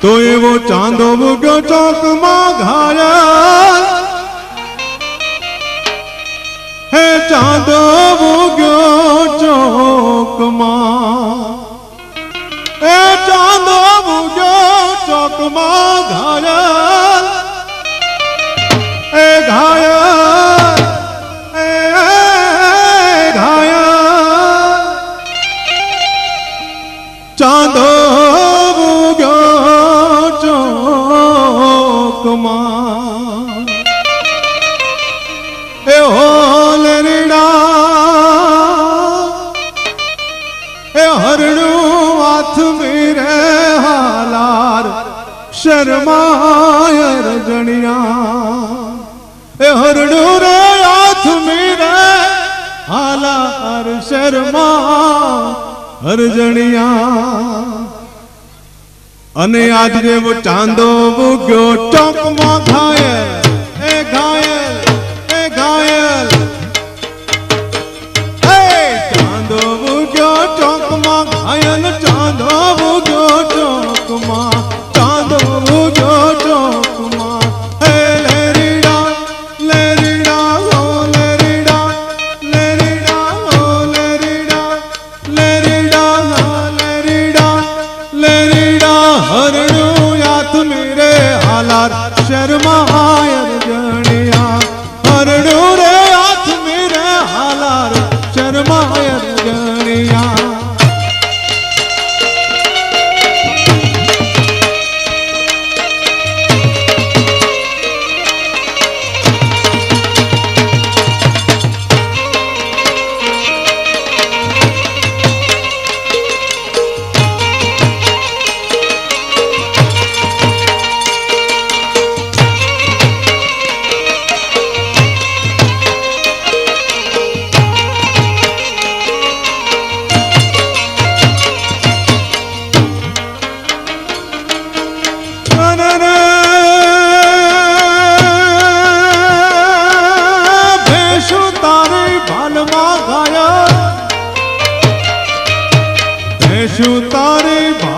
તો એવો ચાંદો ઉગ્યો ચોકમાં ઘાયલ હે ચાંદો ઉગ્યો ચોકમાં. એ ચાંદો ઉગ્યો ચોકમાં ઘાયલ શરમાય રજણિયા, એ હરણું રે, હાથ મેરે હાલાર શર્મા હરજણિયા અને આજે ચાંદો ઉગ્યો ટોકમાં ઘાયલ એ ઘાયલ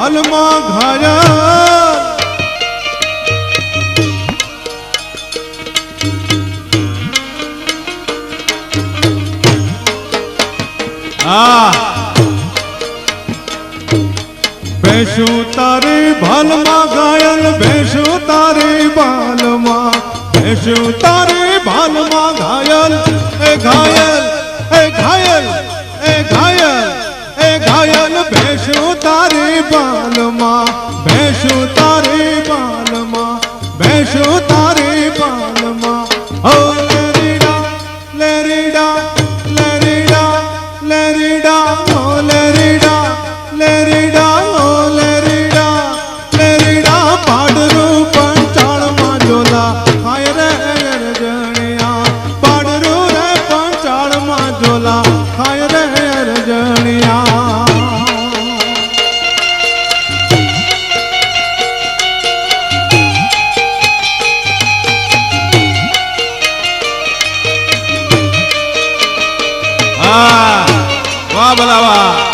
ઘાયલ આ ભેંસું તારી ભાલમાં ઘાયલ, ભેંસું તારી ભાલમાં, ભેંસું તારી ભાલમાં ઘાયલ, એ ઘાયલ વાહ. વાહ ભલા વાહ.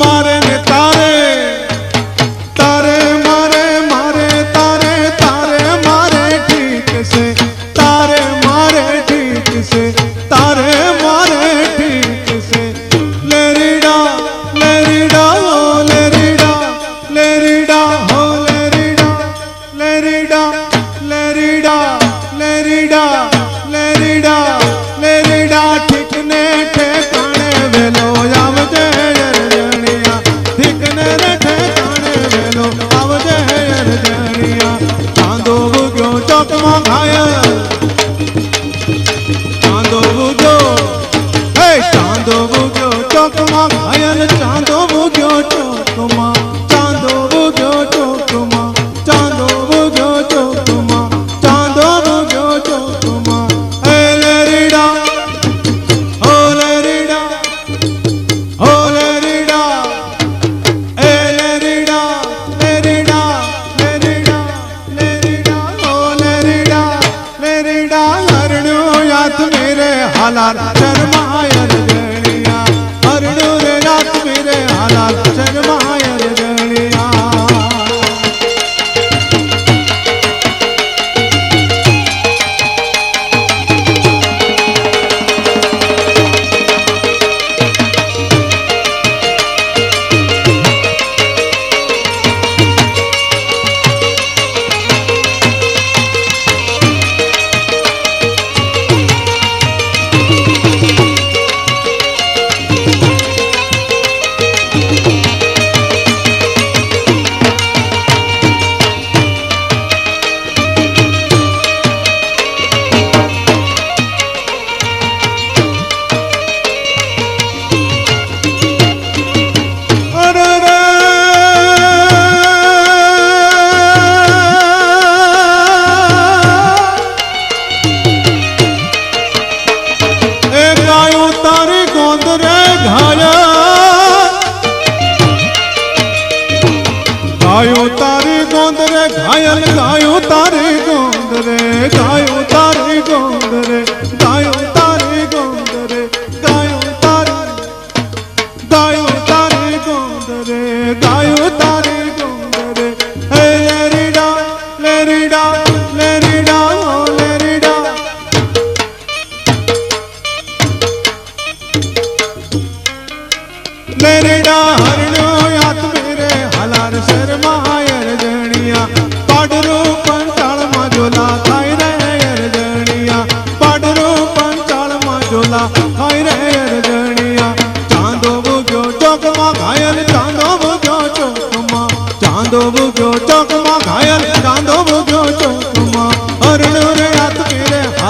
Money. હાલાર ગાયું તારે ગોંદ રે ગાયું તારે ગોંદ રે ગાયું તારે ગોંદ રે ગાયું તારે ગાયું તારે ગોંદ રે ગાયું તારે ગોંદ રે. હે લેરીડા લેરીડા લેરીડા, ઓ લેરીડા. લેરીડા, હરણો યાત મેરે, હલાર શર્માય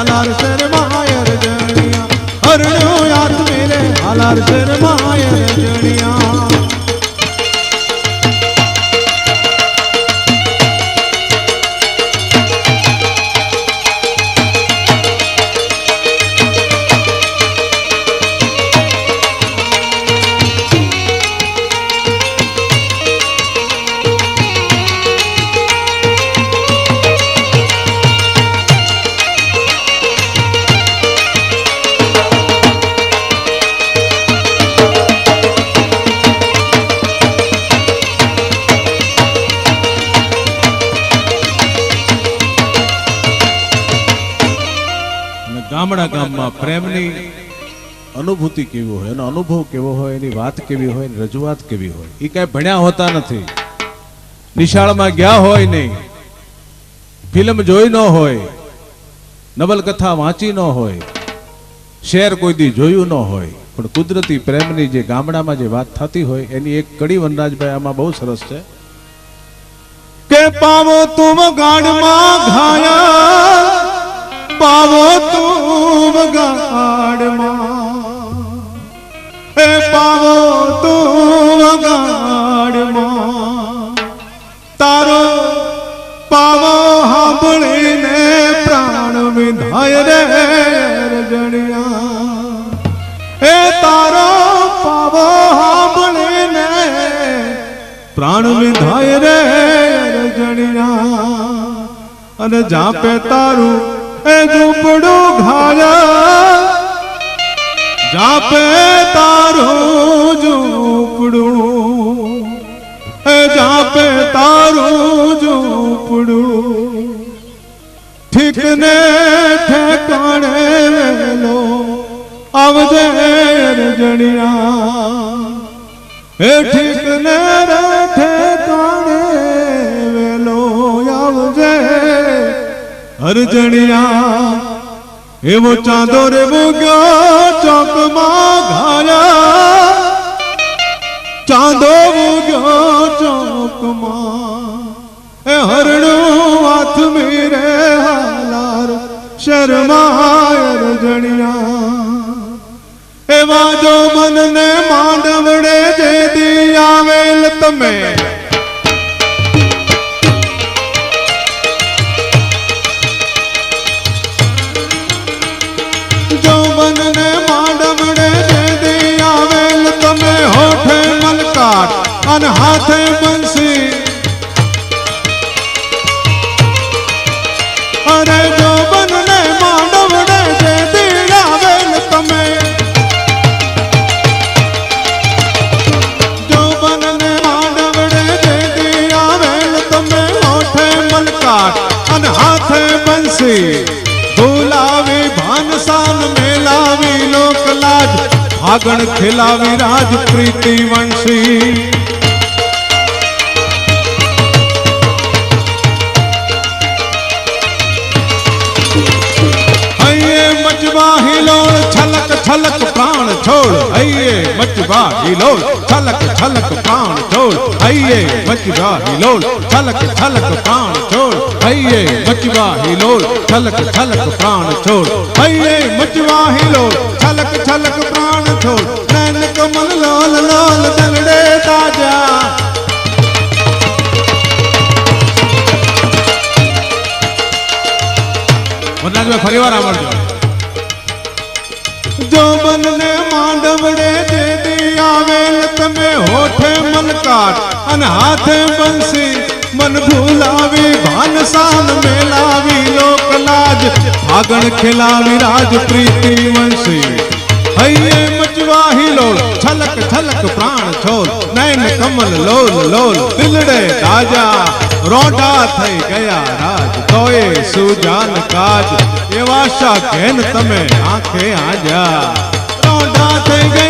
હલાર શર્માય રજણિયા હરણો યાત મેરે હલાર શર્માય ગામડા ગામમાં પ્રેમની અનુભૂતિ કેવી હોય, એનો અનુભવ કેવો હોય, એની વાત કેવી હોય, એની રજૂઆત કેવી હોય એ કાંઈ ભણ્યા હોતા નથી. નિશાળમાં ગયા હોય નહીં. ફિલ્મ જોઈ ન હોય, નવલકથા વાંચી ન હોય, શેર કોઈ દી જોયું ન હોય, પણ કુદરતી પ્રેમની જે ગામડામાં જે વાત થતી હોય, એની એક કડી વનરાજભાઈ આમાં બહુ સરસ છે. કે પાવો તુમ ગાડમાં ઘાયા. પાવો તું વગાડમાં. એ પાવો તું વગાડમાં. તારો પાવો સાંભળીને પ્રાણ વિધાય રે, રજણિયા. એ તારો પાવો સાંભળીને પ્રાણ વિધાય રે, રજણિયા. અને જાપે તારું એ ઝૂંપડું ઘાયા જાપે તારું ઝૂંપડું. એ જાપે તારું ઝૂંપડું. ઠીક ને ઠેકાણે વેલો. આવજે રજણિયા હે હરજણિયા એવો ચાંદો રે મુગ્યો, ચોકમાં ઘાયા ચાંદો મુગ્યો ચોકમાં, એ હરણું હાથ મેરે હાલાર, શરમાય રજણિયા. એવા જો મનને માંડવડે જે દી આવેલ તમે અન હાથે બંસી અરે જો બનને માંડવડે જે દીડાવેલ તમે. જો બનને માંડવડે જે દીડાવેલ તમે હોઠે મલકાટ અન હાથે બંસી બોલાવી ભાનસાન મેલાવી લોકલાજ ફાગણ ખેલાવી રાજ, પ્રીતિ વંશી. હૈયે મચવા હિલોળ છલક છલક પ્રાણ છોડ હૈયે મચવા હિલોળ છલક છલક પ્રાણ છોડ હૈયે મચવા હિલોળ છલક છલક પ્રાણ છોડ હૈયે મચવા હિલોળ છલક છલક પ્રાણ છોડ હૈયે મચવા હિલોળ છલક છલક પ્રાણ છોડ નૈન કમલ લોલ લોલ દલડે તાજા વનરાજભાઈ ફરી વાર આવડજો જો બનને માંડવડે દેદી આવેલ, તમે હોઠે મલકાર અને હાથે બંસી. મન ભૂલાવી, ભાનસાન મેલાવી, લોકલાજ ફાગણ ખેલાવી, રાજ પ્રીતિ વંશી. હૈયે મચવા હિલોળ છલક છલક પ્રાણ છોલ, નયન કમલ લોલ લોલ દિલડે રાજા. રોડા થઈ ગયા રાજ. તોય સુજાન કાજ એવા શાખેન તમે આંખે આજા રોડા થઈ ગયા